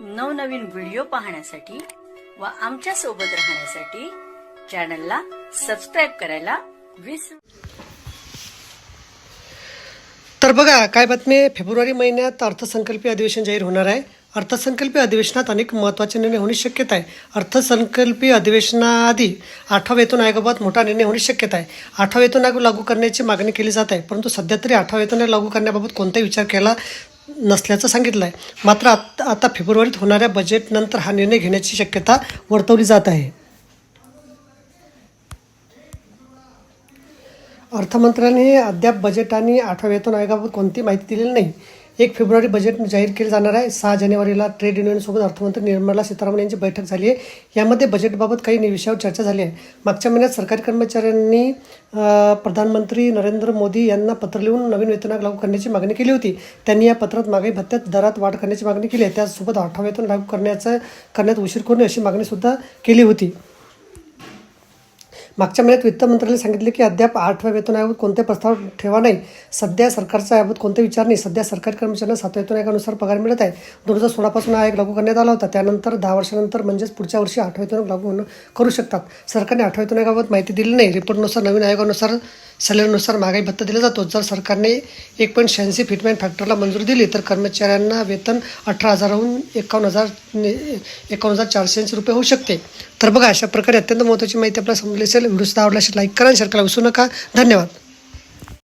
नवनवीन व्हिडिओ पाहण्यासाठी व आमच्यासोबत राहण्यासाठी चॅनलला सबस्क्राईब करायला विसरू तर बघा काय बातमी फेब्रुवारी महिन्यात अर्थसंकल्पीय अधिवेशन जाहीर होणार आहे. अर्थसंकल्पीय अधिवेशनात अनेक महत्त्वाचे निर्णय होणे शक्यता आहे. अर्थसंकल्पीय अधिवेशनाआधी आठवा वेतन आयोगाबाबत मोठा निर्णय होणे शक्यता आहे. आठवा वेतन आयोग लागू करण्याची मागणी केली जात आहे. परंतु सध्या तरी आठवा वेतन लागू करण्याबाबत कोणताही विचार केला नसल्याचं सांगितलं आहे मात्र आत आता फेब्रुवारीत होणाऱ्या बजेटनंतर हा निर्णय घेण्याची शक्यता वर्तवली जात आहे. अर्थमंत्र्यांनी अद्याप बजेट आणि आठव्या वेतन आयोगाबाबत कोणती माहिती दिलेली नाही. एक फेब्रुवारी बजेट जाहीर केले जाणार आहे. सहा जानेवारीला ट्रेड युनियनसोबत अर्थमंत्री निर्मला सीतारामन यांची बैठक झाली आहे. यामध्ये बजेटबाबत काही विषयावर चर्चा झाली आहे. मागच्या महिन्यात सरकारी कर्मचाऱ्यांनी प्रधानमंत्री नरेंद्र मोदी यांना पत्र लिहून नवीन वेतनाक लागू करण्याची मागणी केली होती. त्यांनी या पत्रात मागणी भत्त्यात दरात वाढ करण्याची मागणी केली आहे. त्यासोबत आठवा वेतन लागू करण्याचं करण्यात उशीर करू नये अशी मागणीसुद्धा केली होती. मागच्या महिन्यात वित्त मंत्र्यांनी सांगितले की अद्याप आठव्या वेतन आयोगात कोणते प्रस्ताव ठेवा नाही. सध्या सरकारचा याबाबत कोणते विचार नाही. सध्या सरकारी कर्मचाऱ्यांना सातव्या वेतन आयोगानुसार पगार मिळत आहे. दोन हजार सोळापासून हा आयोग लागू करण्यात आला होता. त्यानंतर दहा वर्षानंतर म्हणजेच पुढच्या वर्षी आठव्या वेतन लागू होणं- करू शकतात. सरकारने आठव्या वेतन आयोगाबाबत माहिती दिली नाही. रिपोर्टनुसार नवीन आयोगानुसार सॅलरीनुसार महागाई भत्ता दिला जातो. जर सरकारने एक पॉईंट शहाऐंशी फिटमॅन फॅक्टरला मंजुरी दिली तर कर्मचाऱ्यांना वेतन अठरा हजाराहून एकावन्न हजार एकावन्न हजार चारशे ऐंशी रुपये होऊ शकते. तर बघा अशा प्रकारे अत्यंत महत्त्वाची माहिती आपल्याला समजली असेल. असेल व्हिडिओ सुद्धा आवडला असेल लाईक करा आणि शेअर करायला विसरू नका. धन्यवाद.